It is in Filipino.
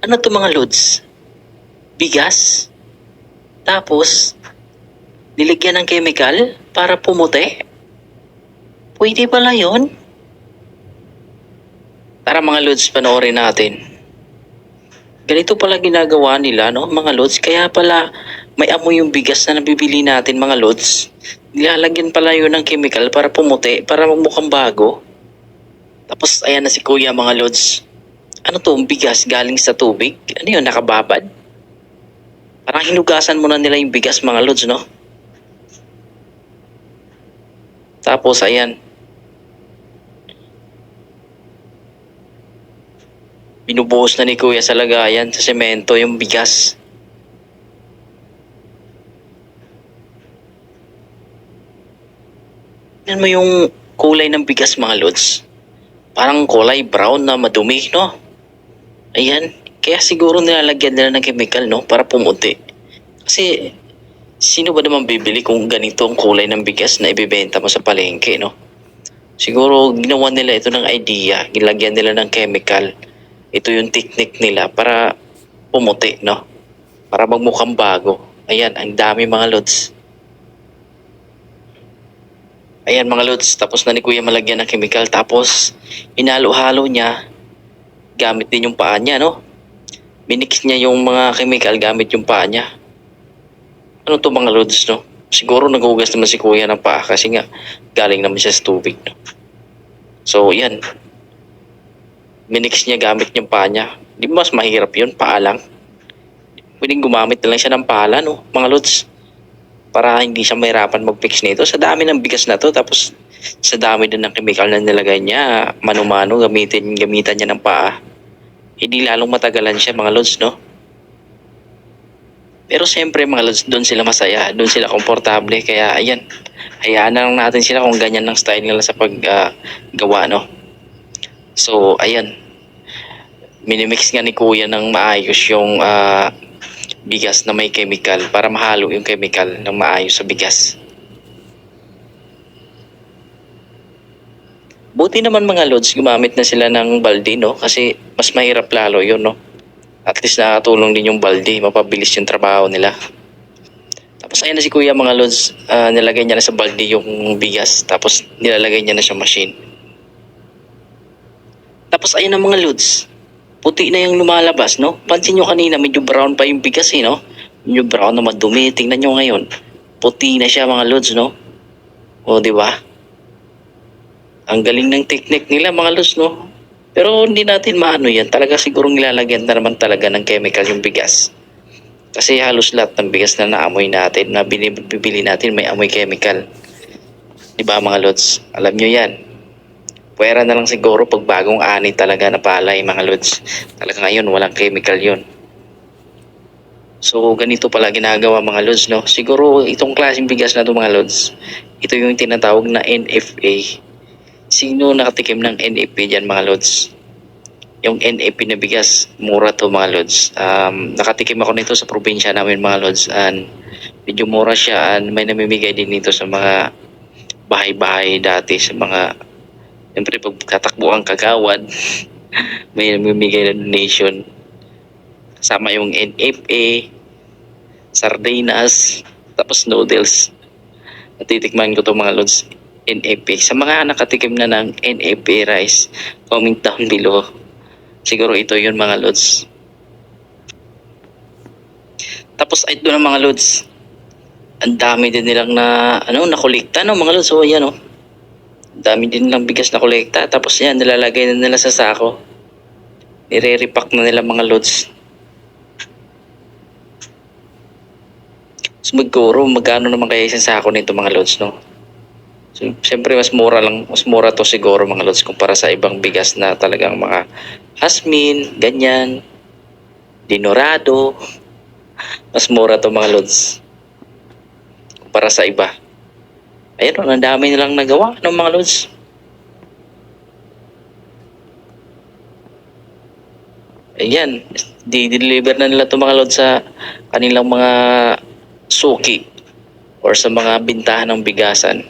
Ano to mga lods? Bigas? Tapos, nilagyan ng chemical para pumuti? Pwede pala yon? Tara mga lods, panoorin natin. Ganito pala ginagawa nila, no, mga lods. Kaya pala may amoy yung bigas na nabibili natin, mga lods. Nilalagyan pala yun ng chemical para pumuti, para magmukhang bago. Tapos, ayan na si kuya, mga lods. Ano to, bigas galing sa tubig? Ano yun, nakababad? Parang hinugasan mo na nila yung bigas, mga lods, no? Tapos, ayan. Binubuhos na ni Kuya sa lagayan sa semento yung bigas. Yan mo yung kulay ng bigas mga lods. Parang kulay brown na madumi, no? Ayan. Kaya siguro nilalagyan nila ng chemical, no? Para pumuti. Kasi, sino ba naman bibili kung ganito ang kulay ng bigas na ibibenta mo sa palengke, no? Siguro ginawa nila ito ng idea. Gilagyan nila ng chemical ito yung technique nila para pumuti, no? Para magmukhang bago. Ayan, ang dami mga lods. Ayan mga lods, tapos na ni Kuya malagyan ng chemical. Tapos, inalo-halo niya gamit din yung paa niya, no? Minix niya yung mga chemical gamit yung paa niya. Ano to mga lods, no? Siguro naghugas naman si Kuya ng paa kasi nga galing naman siya sa tubig, no? So, yan minix niya gamit yung paa niya. Di ba mas mahirap yun? Paa lang. Pwedeng gumamit na lang siya ng pala, no? Mga lods. Para hindi siya mahirapan mag-fix nito. Sa dami ng bigas na to, tapos sa dami din ng chemical na nilagay niya, mano-mano, gamitin, gamitan niya ng paa. Hindi lalong matagalan siya, mga lods, no? Pero siyempre, mga lods, doon sila masaya. Doon sila komportable. Kaya, ayan. Hayaan na lang natin sila kung ganyan ng style nila sa paggawa, no? So, ayan. Minimix nga ni kuya ng maayos yung ah, bigas na may chemical para mahalo yung chemical ng maayos sa bigas. Buti naman mga lods, gumamit na sila ng balde, no? Kasi mas mahirap lalo yun, no? At least nakatulong din yung balde, mapabilis yung trabaho nila. Tapos ayun na si kuya mga lods, ah, nilagay niya na sa balde yung bigas, tapos nilalagay niya na sa machine. Tapos ayun ang mga lods. Puti na yung lumalabas, no? Pansin nyo kanina, medyo brown pa yung bigas, eh, no? Medyo brown na madumi. Tingnan nyo ngayon. Puti na siya, mga lods, no? O, di ba? Ang galing ng technique nila, mga lods, no? Pero hindi natin maano yan. Talaga sigurong nilalagyan na naman talaga ng chemical yung bigas. Kasi halos lahat ng bigas na naamoy natin, na binibili natin, may amoy chemical. Di ba, mga lods? Alam nyo yan. Pwera na lang siguro pag bagong ani talaga na palay mga lods. Talaga ngayon walang chemical yun. So ganito pala ginagawa mga lods no. Siguro itong klaseng bigas na to mga lods. Ito yung tinatawag na NFA. Sino nakatikim ng NFA dyan mga lods? Yung NFA na bigas, mura to mga lods. Um, nakatikim ako nito sa probinsya namin mga lods. And medyo mura siya and may namimigay din nito sa mga bahay-bahay dati sa mga Siyempre, pag tatakbo ang kagawad, may namimigay na donation. Kasama yung NFA, sardinas, tapos noodles. Natitikman ko to mga lods, NFA. Sa mga nakatikim na ng NFA rice, comment down below. Siguro ito yun mga lods. Tapos doon ang mga lods. Ang dami din nilang na ano nakolekta no mga lods. So ayan oh dami din lang bigas na kolekta. Tapos yan, nilalagay na nila sa sako. Nire-repack na nila mga loads. So magkuro, magkano naman kaya isang sako nito mga loads, no? Siyempre mas mura lang, mas mura to siguro mga loads kumpara sa ibang bigas na talagang mga hasmin, ganyan, dinorado. Mas mura to mga loads kumpara sa iba. Ayun, oh, ang dami nilang nagawa ng mga lods. Ayan, di-deliver na nila itong mga lods sa kanilang mga suki or sa mga bintahan ng bigasan.